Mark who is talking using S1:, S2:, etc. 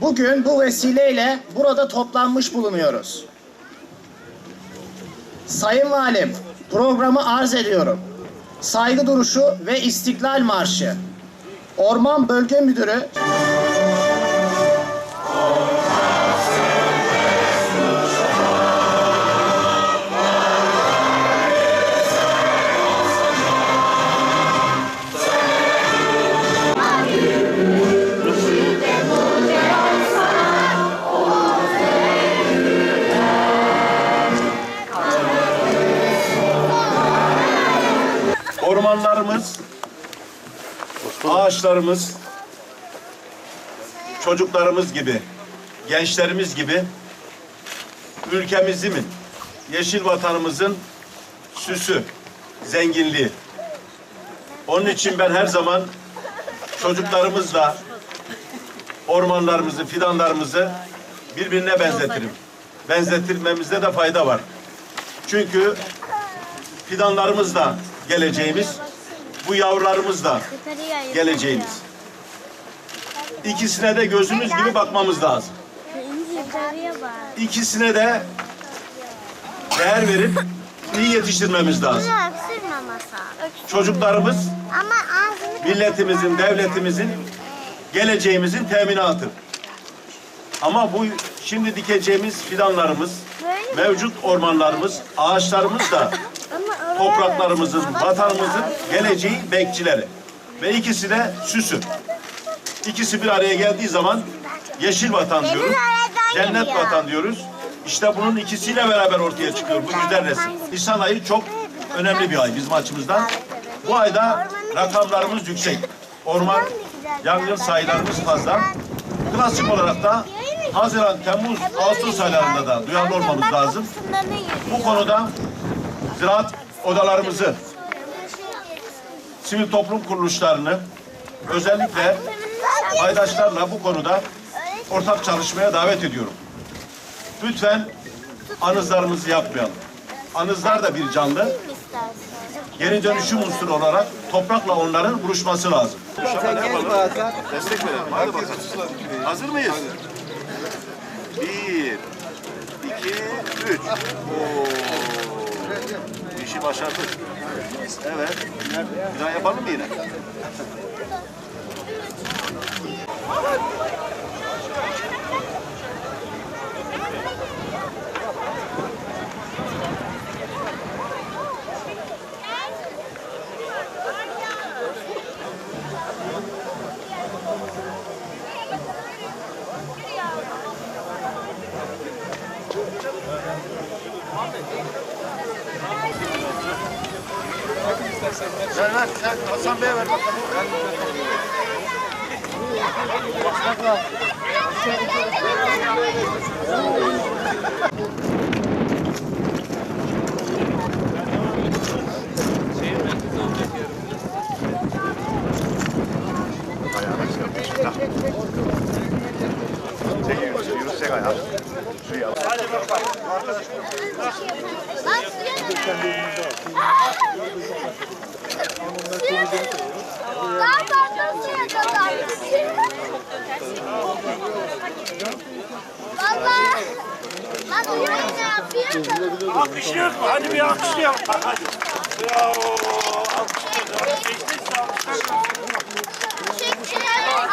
S1: Bugün bu vesileyle burada toplanmış bulunuyoruz. Sayın Valim, programı arz ediyorum. Saygı duruşu ve İstiklal Marşı. Orman Bölge Müdürü
S2: Ormanlarımız, ağaçlarımız, çocuklarımız gibi, gençlerimiz gibi ülkemizin, yeşil vatanımızın süsü, zenginliği. Onun için ben her zaman çocuklarımızla ormanlarımızı, fidanlarımızı birbirine benzetirim. Benzetilmemizde de fayda var. Çünkü fidanlarımız da geleceğimiz, bu yavrularımız da geleceğimiz. İkisine de gözümüz gibi bakmamız lazım. İkisine de değer verip iyi yetiştirmemiz lazım. Çocuklarımız milletimizin, devletimizin, geleceğimizin teminatı. Ama bu şimdi dikeceğimiz fidanlarımız, mevcut ormanlarımız, ağaçlarımız da topraklarımızın, vatanımızın geleceği bekçileri. Ve ikisi de süsü. İkisi bir araya geldiği zaman yeşil vatan diyoruz, cennet vatan diyoruz. İşte bunun ikisiyle beraber ortaya çıkıyor bu güzel resim. Nisan ayı çok önemli bir ay bizim açımızdan. Bu ayda rakamlarımız yüksek. Orman yangın sayılarımız fazla. Klasik olarak da Haziran, Temmuz, Ağustos aylarında da duyarlı olmamız lazım. Bu konuda ziraat odalarımızı, sivil toplum kuruluşlarını özellikle paydaşlarla bu konuda ortak çalışmaya davet ediyorum. Lütfen anızlarımızı yapmayalım. Anızlar da bir canlı. Geri dönüşüm unsuru olarak toprakla onların buluşması lazım. Destek verelim. Hadi bakalım. Hazır mıyız? Bir, iki, üç. Oo. İşi başardık. Evet. Bir daha yapalım mı yine? Ver ver. Sen Hasan Bey'e ver bakalım.
S3: Bak suya Daha fazla suya kadar. Valla. Bak suya ne yapıyor?
S4: Alkışlıyor mu? Hadi bir alkışlayalım. Hadi. Bravo. Alkışlıyoruz. Geçtik, alkışlar.
S3: Teşekkür ederim.